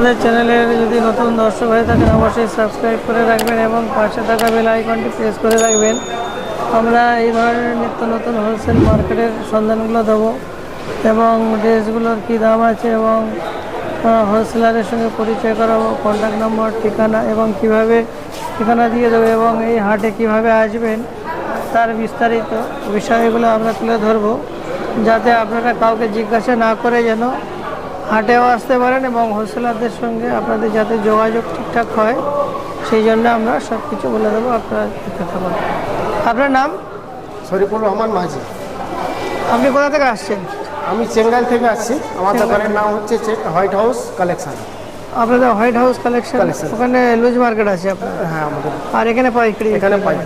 আমাদের চ্যানেলের যদি নতুন দর্শক হয়ে থাকেন, অবশ্যই সাবস্ক্রাইব করে রাখবেন এবং পাশে থাকা বেল আইকনটি প্রেস করে রাখবেন। আমরা এই ধরনের নিত্য নতুন হোলসেল মার্কেটের সন্ধানগুলো দেবো এবং ড্রেসগুলোর কী দাম আছে এবং হোলসেলারের সঙ্গে পরিচয় করাবো কন্ট্যাক্ট নম্বর ঠিকানা এবং কীভাবে ঠিকানা দিয়ে দেবো এবং এই হাটে কীভাবে আসবেন, তার বিস্তারিত বিষয়গুলো আমরা তুলে ধরবো। যাতে আপনারা কাউকে জিজ্ঞাসা না করে যেন হাটেও আসতে পারেন এবং হোলসেলারদের সঙ্গে আপনাদের যাতে যোগাযোগ ঠিকঠাক হয় সেই জন্য আমরা সব কিছু বলে দেবো আপনারা দেখতে আপনার নাম? শরীফুর রহমান মাঝি। আপনি কোথা থেকে আসছেন? আমি চেঙ্গাল থেকে আসছি। আমার দোকানের নাম হচ্ছে হোয়াইট হাউস কালেকশন। আপনাদের হোয়াইট হাউস কালেকশন? ওখানে লুজ মার্কেট আছে আপনার? হ্যাঁ আমাদের। আর এখানে পাইকারি? এখানে পাই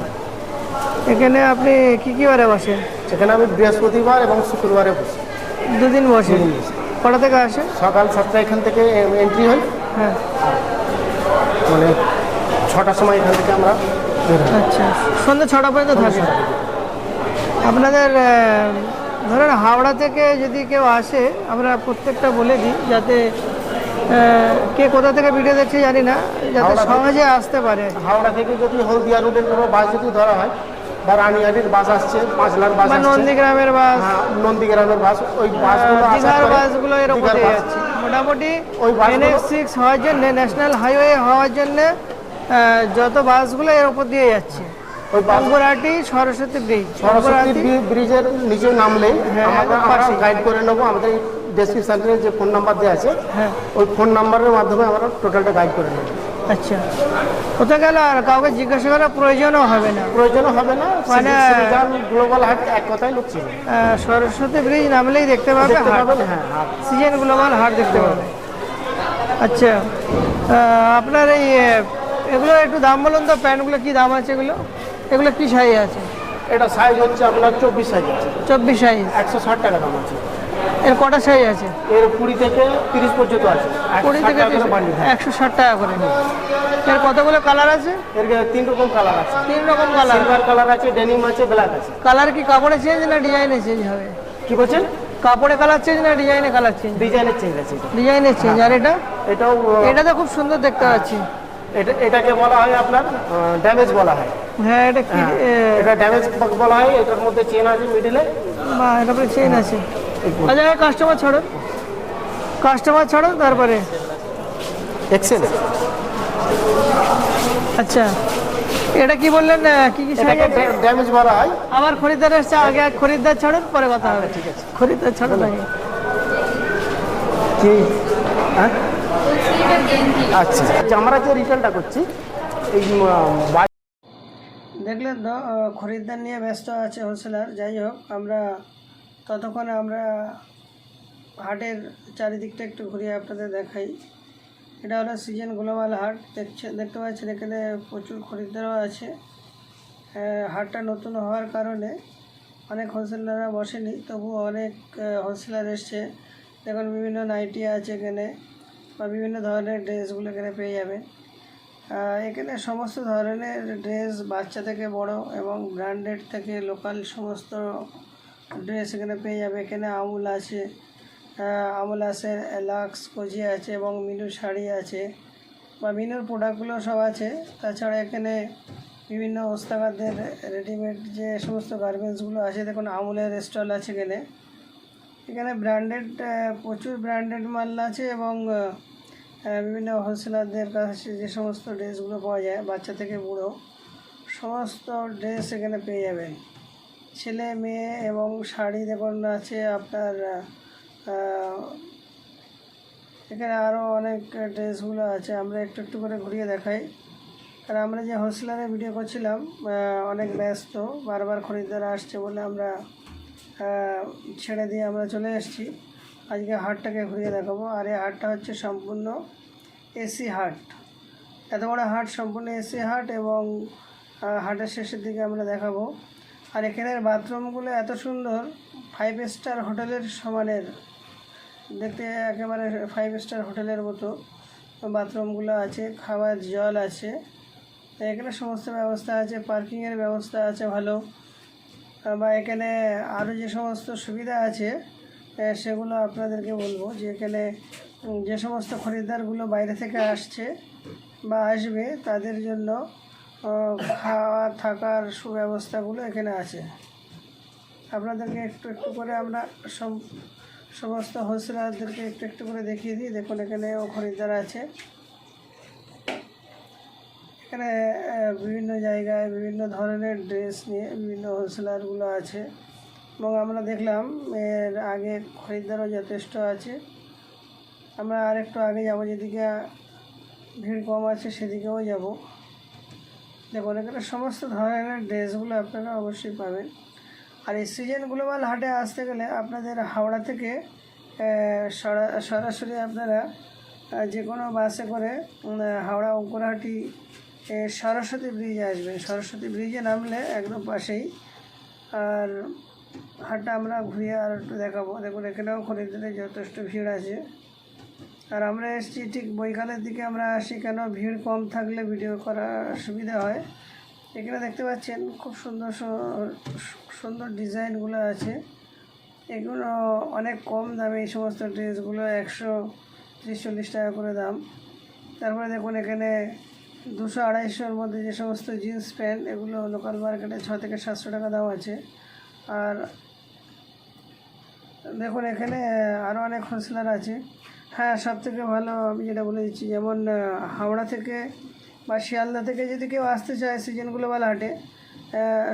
এখানে আপনি কি কি বারে বসেন? সেখানে আমি বৃহস্পতিবার এবং শুক্রবারে বসি। দুদিন বসে দুদিন বসি। কটা থেকে আসে? সকাল সাতটা এখান থেকে এন্ট্রি হয়। হ্যাঁ। মানে ছটার সময় এখান থেকে আমরা আচ্ছা। সন্ধ্যে ছটা পর্যন্ত থাকে। আপনাদের ধরেন হাওড়া থেকে যদি কেউ আসে আমরা প্রত্যেকটা বলে দিই যাতে কে কোথা থেকে ভিডিও দেখছে জানি না যাতে সহজে আসতে পারে। হাওড়া থেকে যদি হলদিয়া রোডের কোনো বাস যদি ধরা হয় বা রানিহাটির বাস আসছে পাঁচলার বাস আসছে। নন্দীগ্রামের বাস। হ্যাঁ, নন্দীগ্রামের বাস ওই বাসগুলো দীঘার বাসগুলো এর উপর দিয়ে যাচ্ছে। মোটামুটি ওই সিক্স হওয়ার জন্য ন্যাশনাল হাইওয়ে হওয়ার জন্য যত বাসগুলো এর উপর দিয়ে যাচ্ছে। ওই সরস্বতী ব্রিজ সরস্বতী ব্রিজের নিচে নামলেই হ্যাঁ, আমাদের গাইড করে নেব। আমাদের ডেসক্রিপশানে যে ফোন নাম্বার দেওয়া আছে হ্যাঁ। ওই ফোন নাম্বারের মাধ্যমে আমরা টোটালটা গাইড করে নেব। আচ্ছা। কোথায় গেল আর কাউকে জিজ্ঞাসা করার প্রয়োজনও হবে না। প্রয়োজনও হবে না মানে- গ্লোবাল হাট এক কথায় লোক ছিল সরস্বতী ব্রিজ নামলেই দেখতে পাবে হাট। পাবেন হ্যাঁ হাট। সিজন গ্লোবাল হাট দেখতে পাবে। আচ্ছা আপনার এই এগুলো একটু দাম বলুন তো প্যান্টগুলো কী দাম আছে এগুলো? এগুলো কী সাইজ আছে? এটা সাইজ হচ্ছে আপনার চব্বিশ সাইজ আছে। চব্বিশ সাইজ একশো ষাট টাকা দাম আছে। এর কটা সাইজ আছে? এর কুড়ি থেকে তিরিশ পর্যন্ত আছে। কুড়ি থেকে হ্যাঁ। একশো ষাট টাকা করে এর কতগুলো কালার আছে? এর তিন রকম কালার আছে। তিন রকম কালার সিলভার কালার আছে ডেনিম আছে ব্ল্যাক আছে। কালার কি কাপড়ে চেঞ্জ না ডিজাইনে চেঞ্জ হবে? কি বলছেন? কাপড়ে কালার চেঞ্জ না ডিজাইনে কালার চেঞ্জ ডিজাইনের চেঞ্জ আছে এটা। ডিজাইনের চেঞ্জ আর এটা? এটাও এটা তো খুব সুন্দর দেখতে পাচ্ছি। এটা এটাকে বলা হয় আপনার ড্যামেজ বলা হয়। হ্যাঁ এটা কি এটা ড্যামেজ বলা হয় এটার মধ্যে চেন আছে মিডিলে বা এটা চেন আছে। আচ্ছা কাস্টমার ছাড়ো। কাস্টমার ছাড়ো তারপরে। এক্সেল আচ্ছা। এটা কি বললেন কি কি? ড্যামেজ বলা হয়। আমার খরিদ্দার এসছে আগে খরিদ্দার ছাড়ুন পরে কথা হবে। ঠিক আছে। খরিদ্দার ছাড়ুন আগে। কি? হ্যাঁ? আচ্ছা। আচ্ছা, আমরা যে রিটার্নটা করছি এই দেখলেন তো খরিদ্দার নিয়ে ব্যস্ত আছে হোলসেলার যাই হোক আমরা ততক্ষণে আমরা হাটের চারিদিকটা একটু ঘুরিয়ে আপনাদের দেখাই। এটা হলো সিজন গ্লোবাল হাট দেখছে দেখতে পাচ্ছেন এখানে প্রচুর খরিদ্দারও আছে। হাটটা নতুন হওয়ার কারণে অনেক হোলসেলাররা বসেনি তবু অনেক হোলসেলার এসছে। দেখুন বিভিন্ন নাইটি আছে এখানে বা বিভিন্ন ধরনের ড্রেসগুলো এখানে পেয়ে আহ, এখানে সমস্ত ধরনের ড্রেস বাচ্চা থেকে বড় এবং ব্র্যান্ডেড থেকে লোকাল সমস্ত ড্রেস এখানে পেয়ে যাবে। এখানে আমুল আছে আমুল আছে, লাক্স, কোজি আছে এবং মিনু শাড়ি আছে বা মিনুর প্রোডাক্টগুলো সব আছে। তাছাড়া এখানে বিভিন্ন ওস্তাগারদের রেডিমেড যে সমস্ত গার্মেন্টসগুলো আছে, দেখুন আমুলের স্টল আছে এখানে। এখানে ব্র্যান্ডেড প্রচুর ব্র্যান্ডেড মাল আছে এবং বিভিন্ন হোলসেলারদের কাছে যে সমস্ত ড্রেসগুলো পাওয়া যায়, বাচ্চা থেকে বুড়ো, সমস্ত ড্রেস এখানে পেয়ে যাবেন। ছেলে, মেয়ে এবং শাড়ি দেখুন, আছে আপনার এখানে আরও অনেক ড্রেসগুলো আছে, আমরা একটু একটু করে ঘুরিয়ে দেখাই। আর আমরা যে হোলসেলারে ভিডিও করছিলাম অনেক ব্যস্ত, বারবার খরিদ্দার আসছে বলে আমরা ছেড়ে দিয়ে আমরা চলে এসেছি। আজকে হাটটাকে ঘুরিয়ে দেখাবো, আর এই হাটটা হচ্ছে সম্পূর্ণ এসি হাট। এত বড় হাট, সম্পূর্ণ এসি হাট এবং হাটের শেষের দিকে আমরা দেখাবো। আর এখানের বাথরুমগুলো এত সুন্দর ফাইভ স্টার হোটেলের সমানের। দেখতে একেবারে ফাইভ স্টার হোটেলের মতো। বাথরুমগুলো আছে খাবার জল আছে। এখানে সমস্ত ব্যবস্থা আছে, পার্কিংয়ের ব্যবস্থা আছে ভালো। বা এখানে আরও যে সমস্ত সুবিধা আছে সেগুলো আপনাদেরকে বলব যে এখানে যে সমস্ত খরিদ্দারগুলো বাইরে থেকে আসছে বা আসবে, তাদের জন্য খাওয়া থাকার সুব্যবস্থাগুলো এখানে আছে। আপনাদেরকে একটু একটু করে আমরা সব, সমস্ত হোলসেলারদেরকে একটু একটু করে দেখিয়ে দিই। দেখুন এখানেও খরিদ্দার আছে। এখানে বিভিন্ন জায়গায় বিভিন্ন ধরনের ড্রেস নিয়ে বিভিন্ন হোলসেলারগুলো আছে। এবং আমরা দেখলাম, এর আগে খরিদ্দারও যথেষ্ট আছে। আমরা আরেকটু আগে যাব, যেদিকে ভিড় কম আছে, সেদিকেও যাব। দেখুন, এখানে সমস্ত ধরনের ড্রেসগুলো আপনারা অবশ্যই পাবেন। আর এই সিজন গ্লোবাল হাটে আসতে গেলে আপনাদের হাওড়া থেকে সরা- সরাসরি আপনারা যে কোনো বাসে করে হাওড়া অঙ্কুরহাটি সরস্বতী ব্রিজে আসবেন। সরস্বতী ব্রিজে নামলে একদম পাশেই। আর হাটটা আমরা ঘুরিয়ে আর একটু দেখাবো। দেখুন, এখানেও খরিদ্দারের যথেষ্ট ভিড় আছে। আর আমরা এসেছি ঠিক বৈকালের দিকে, আমরা আসি কেন? ভিড় কম থাকলে ভিডিও করা সুবিধা হয়। এখানে দেখতে পাচ্ছেন খুব সুন্দর সুন্দর ডিজাইনগুলো আছে। এগুলো অনেক কম দামে এই সমস্ত ড্রেসগুলো, একশো ত্রিশ, চল্লিশ টাকা করে দাম। তারপরে দেখুন এখানে দুশো আড়াইশোর মধ্যে যে সমস্ত জিন্স প্যান্ট, এগুলো লোকাল মার্কেটে ছ থেকে সাতশো টাকা দাম আছে। আর দেখুন এখানে আরও অনেক হোলসেলার আছে। হ্যাঁ সব থেকে ভালো আমি যেটা বলে দিচ্ছি, যেমন হাওড়া থেকে বা শিয়ালদা থেকে যদি কেউ আসতে চায় সিজন গ্লোবাল হাটে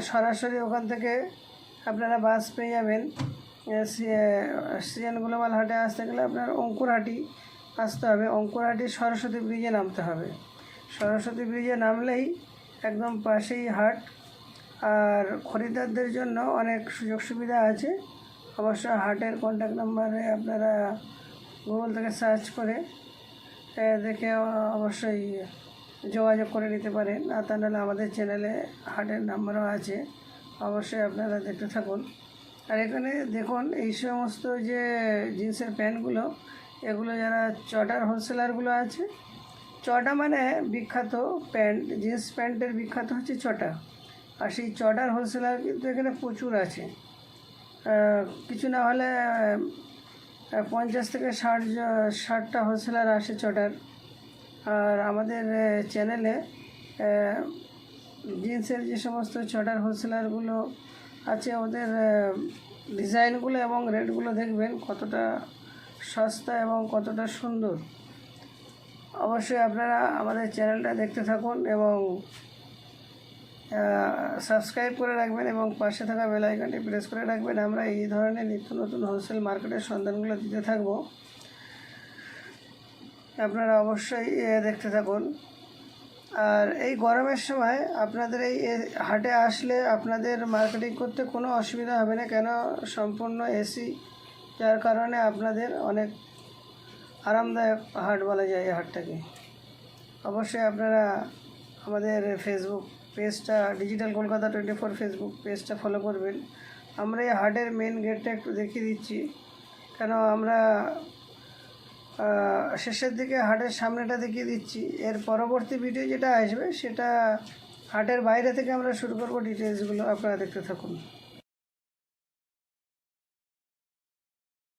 সরাসরি ওখান থেকে আপনারা বাস পেয়ে যাবেন। সিজন গ্লোবাল হাটে আসতে গেলে আপনার অঙ্কুরহাটি আসতে হবে। অঙ্কুরহাটি সরস্বতী ব্রিজে নামতে হবে। সরস্বতী ব্রিজে নামলেই একদম পাশেই হাট। আর খরিদ্দারদের জন্য অনেক সুযোগ সুবিধা আছে। অবশ্য হাটের কন্ট্যাক্ট নাম্বারে আপনারা গুগল থেকে সার্চ করে দেখে অবশ্যই যোগাযোগ করে নিতে পারেন। আর তা নাহলে আমাদের চ্যানেলে হাটের নাম্বারও আছে, অবশ্যই আপনারা দেখতে থাকুন। আর এখানে দেখুন, এই সমস্ত যে জিন্সের প্যান্টগুলো, এগুলো যারা চটার হোলসেলারগুলো আছে, চটা মানে বিখ্যাত প্যান্ট, জিন্স প্যান্টের বিখ্যাত হচ্ছে চটা। আর সেই চটার হোলসেলার কিন্তু এখানে প্রচুর আছে। কিছু না হলে পঞ্চাশ থেকে ষাট ষাটটা হোলসেলার আসে চটার। আর আমাদের চ্যানেলে জিন্সের যে সমস্ত চটার হোলসেলারগুলো আছে, ওদের ডিজাইনগুলো এবং রেটগুলো দেখবেন কতটা সস্তা এবং কতটা সুন্দর। অবশ্যই আপনারা আমাদের চ্যানেলটা দেখতে থাকুন এবং সাবস্ক্রাইব করে রাখবেন এবং পাশে থাকা বেল আইকনটি প্রেস করে রাখবেন। আমরা এই ধরনের নিত্য নতুন হোলসেল মার্কেটের সন্ধানগুলো দিতে থাকব। আপনারা অবশ্যই দেখতে থাকুন। আর এই গরমের সময় আপনাদের এই হাটে আসলে আপনাদের মার্কেটিং করতে কোনো অসুবিধা হবে না। কেন? সম্পূর্ণ এসি যার কারণে আপনাদের অনেক আরামদায়ক হাট বলা যায় এই হাটটাকে। অবশ্যই আপনারা আমাদের ফেসবুক পেজটা digital Kolkata twenty four Facebook পেজটা ফলো করবেন। আমরা এই হাটের মেন গেটটা একটু দেখিয়ে দিচ্ছি। কেন আমরা শেষের দিকে হাটের সামনেটা দেখিয়ে দিচ্ছি। এর পরবর্তী ভিডিও যেটা আসবে, সেটা হাটের বাইরে থেকে আমরা শুরু করব। ডিটেলসগুলো আপনারা দেখতে থাকুন।